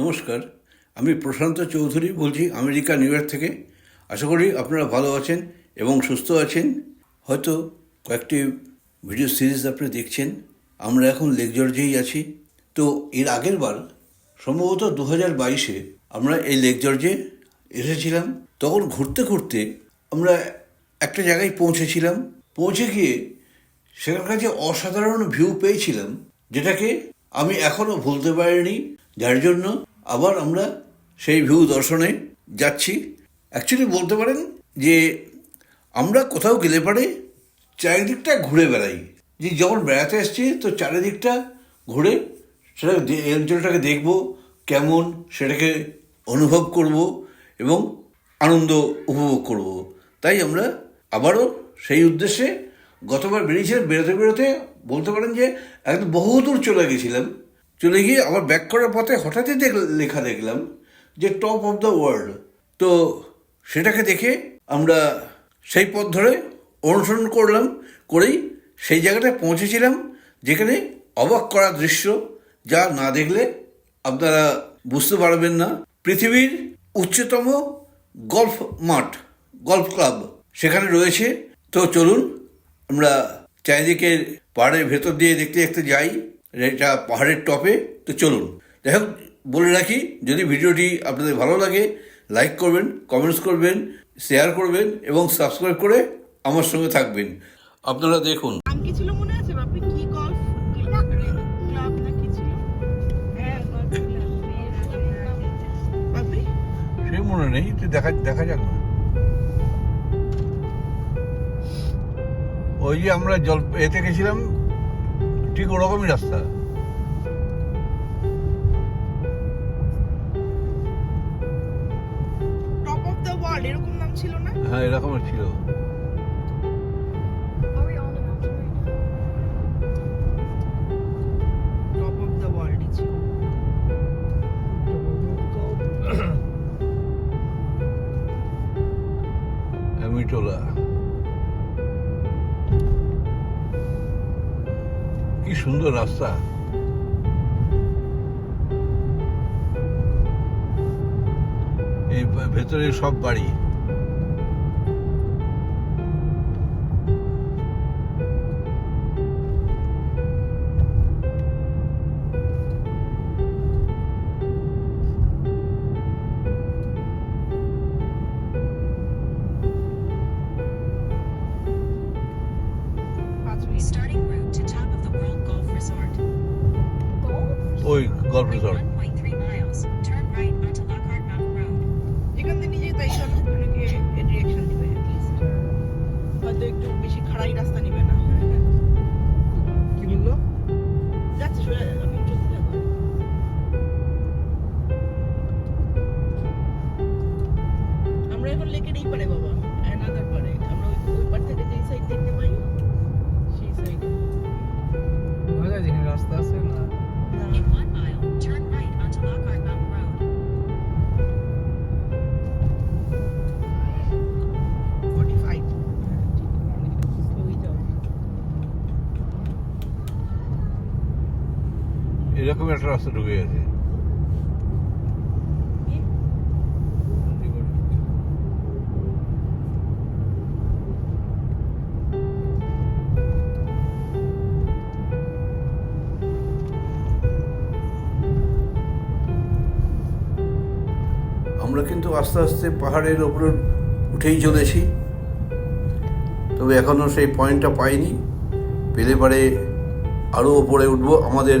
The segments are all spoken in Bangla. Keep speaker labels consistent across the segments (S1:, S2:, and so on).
S1: নমস্কার, আমি প্রশান্ত চৌধুরী বলছি আমেরিকা, নিউ ইয়র্ক থেকে। আশা করি আপনারা ভালো আছেন এবং সুস্থ আছেন। হয়তো কয়েকটি ভিডিও সিরিজ আপনি দেখছেন, আমরা এখন লেক জর্জেই আছি। তো এর আগের বার, সম্ভবত দু হাজার বাইশে আমরা এই লেক জর্জে এসেছিলাম। তখন ঘুরতে ঘুরতে আমরা একটা জায়গায় পৌঁছেছিলাম। পৌঁছে গিয়ে সেখানকার যে অসাধারণ ভিউ পেয়েছিলাম, যেটাকে আমি এখনও ভুলতে পারিনি। যার জন্য আবার আমরা সেই ভিউ দর্শনে যাচ্ছি। অ্যাকচুয়ালি বলতে পারেন যে আমরা কোথাও গেলে পারে চারিদিকটা ঘুরে বেড়াই। যে যখন বেড়াতে এসছি তো চারিদিকটা ঘুরে সেটা এই অঞ্চলটাকে দেখব, কেমন সেটাকে অনুভব করব এবং আনন্দ উপভোগ করব। তাই আমরা আবারও সেই উদ্দেশ্যে গতবার বেরিয়েছিলাম, বেরোতে বেরোতে বলতে পারেন যে একদম বহুদূর চলে গেছিলাম। চলে গিয়ে আবার ব্যাক করার পথে হঠাৎই দেখ, লেখা দেখলাম যে টপ অফ দ্য ওয়ার্ল্ড তো সেটাকে দেখে আমরা সেই পথ ধরে অনুসরণ করলাম, করেই সেই জায়গাটায় পৌঁছেছিলাম, যেখানে অবাক করা দৃশ্য যা না দেখলে আপনারা বুঝতে পারবেন না। পৃথিবীর উচ্চতম গল্ফ মাঠ গল্ফ ক্লাব সেখানে রয়েছে। তো চলুন আমরা চারিদিকের পাহাড়ের ভেতর দিয়ে দেখতে দেখতে যাই। এটা পাহাড়ের টপে তো চলুন। যাই হোক বলে রাখি যদি ভিডিওটি আপনাদের ভালো লাগে লাইক করবেন কমেন্টস করবেন শেয়ার করবেন এবং সাবস্ক্রাইব করে আমার সঙ্গে থাকবেন। আপনারা দেখুন।
S2: নাম কি ছিল মনে আছে? বাপি কি গলফ ক্লাব না। কি ছিল? হ্যাঁ
S1: সে মনে নেই তো দেখা দেখা যাক না। ওই যে আমরা জল এতে গেছিলাম ঠিক ওরকমই রাস্তা।
S2: টপ অফ দ্য ওয়ার্ল্ড এরকম নাম ছিল না?
S1: হ্যাঁ এরকম ছিল।
S3: Are
S1: সুন্দর রাস্তা। এই ভেতরে সব বাড়ি। এরকম একটা রাস্তা ঢুকে গেছে। আমরা কিন্তু আস্তে আস্তে পাহাড়ের ওপরে উঠেই চলেছি। তবে এখনও সেই পয়েন্টটা পাইনি। পেলে পারে আরও ওপরে উঠবো আমাদের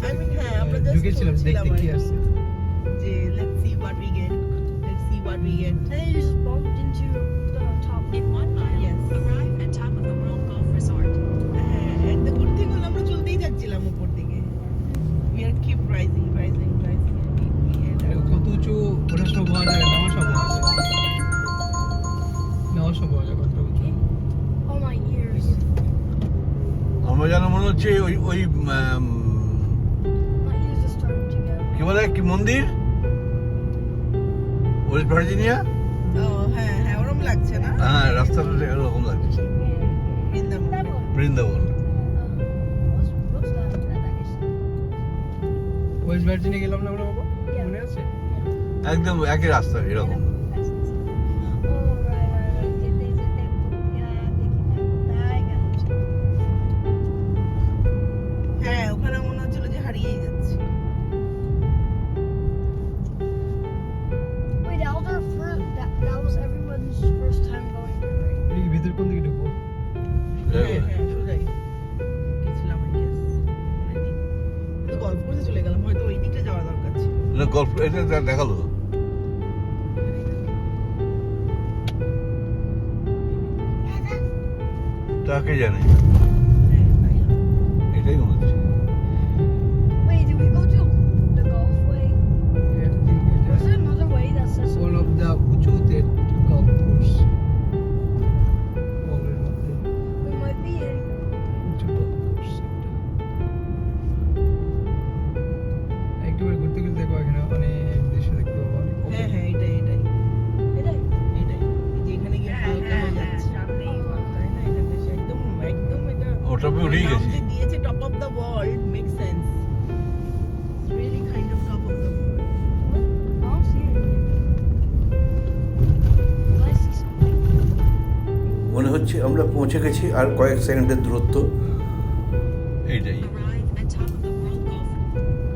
S2: জাস্ট হ্যাঁ,
S4: ঢুকেছিলাম দেখতে কি
S2: আর যে let's see what we get let's see what we get
S3: And then you just bumped into the top.
S5: In one mile,
S2: Yes.
S5: arrive at top of the World Golf Resort.
S2: হ্যাঁ and the good thing হলো আমরা চলতেই যাচ্ছিলাম উপর দিকে we are keep rising rising rising and we, we had
S4: আরে কত উঁচু ওটা সব হওয়া যায় নামা সব হওয়া যায় নামা সব হওয়া যায় কতটা উঁচু
S3: Oh my ears.
S1: আমার যেন মনে হচ্ছে ওই ওই কি বলে কি মন্দির? West Virginia?
S2: ও হ্যাঁ হ্যাঁ ওরকম লাগছে না?
S1: হ্যাঁ রাস্তাটা এরকম লাগছে।
S2: বৃন্দাবন.
S4: ওয়েস্ট ভার্জিনিয়া গেলাম না আমরা বাবা? মনে আছে?
S1: একদম একই রাস্তা এরকম।
S2: গল্প
S1: এটা দেখাল। তাকে জানে আমি উঠেই গেছি।
S2: দিয়েছে top of the world make sense really kind of top of the
S1: মনে হচ্ছে আমরা পৌঁছে গেছি আর কয়েক সেকেন্ডের দূরত্ব। এইটাই।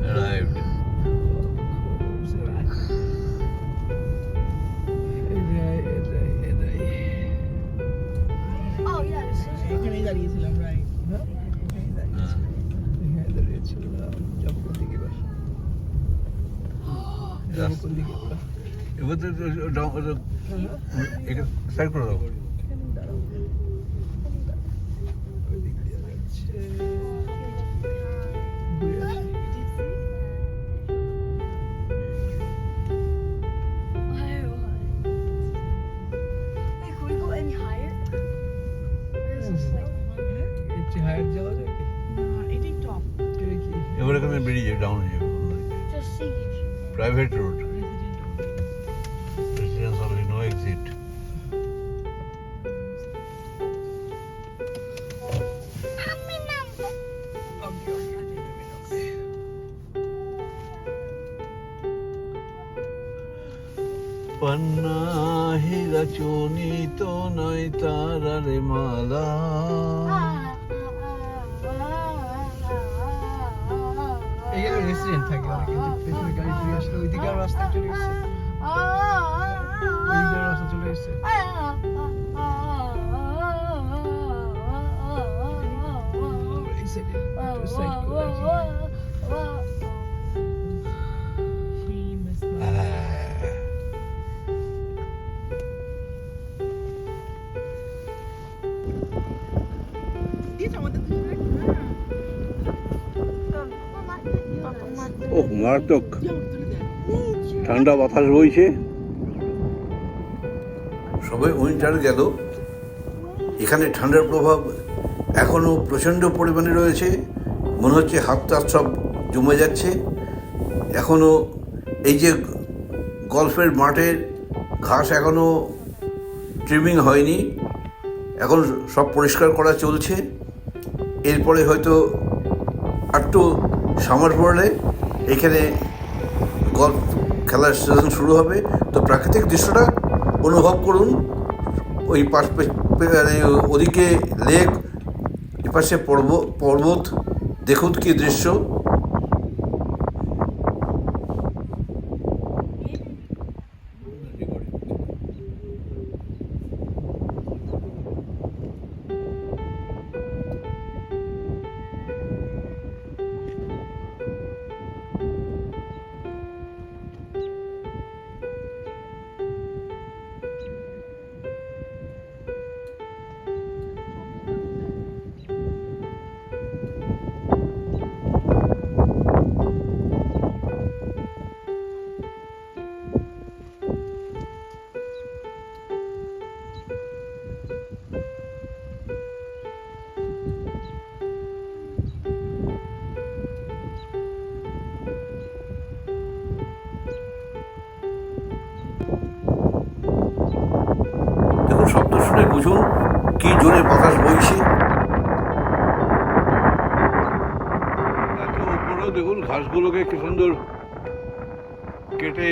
S5: Arrive
S4: এটাই
S2: টপ
S4: এটা কি
S1: এবার এখানে বেরিয়ে যাবে ডাউন হয়ে যাবে
S3: just see. If
S1: private road পন্নাহিরা চনিত নয় তারারে মালা।
S4: এখানে রেসিডেন্ট থাকে
S1: ও মারাত্মক। ঠান্ডা বাতাস বইছে। সবে উইন্টার গেল। এখানে ঠান্ডার প্রভাব এখনও প্রচণ্ড পরিমাণে রয়েছে। মনে হচ্ছে হাত টাত সব জমে যাচ্ছে। এখনও এই যে গল্ফের মাঠের ঘাস এখনও ট্রিমিং হয়নি। এখন সব পরিষ্কার করা চলছে। এরপরে হয়তো একটু সামার পড়লে এখানে গল্ফ খেলার সিজন শুরু হবে। তো প্রাকৃতিক দৃশ্যটা অনুভব করুন। ওই পাশ মানে ওদিকে লেক এপাশে পর্ব- পর্বত, দেখুন কী দৃশ্য। দেখুন ঘাসগুলোকে কি সুন্দর কেটে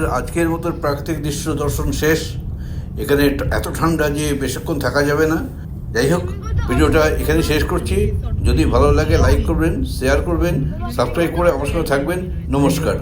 S1: আমাদের আজকের মতো প্রাকৃতিক দৃশ্য দর্শন শেষ। এখানে এত ঠান্ডা যে বেশিক্ষণ থাকা যাবে না। যাই হোক, ভিডিওটা এখানে শেষ করছি। যদি ভালো লাগে লাইক করবেন শেয়ার করবেন সাবস্ক্রাইব করে আমার সঙ্গে থাকবেন। নমস্কার।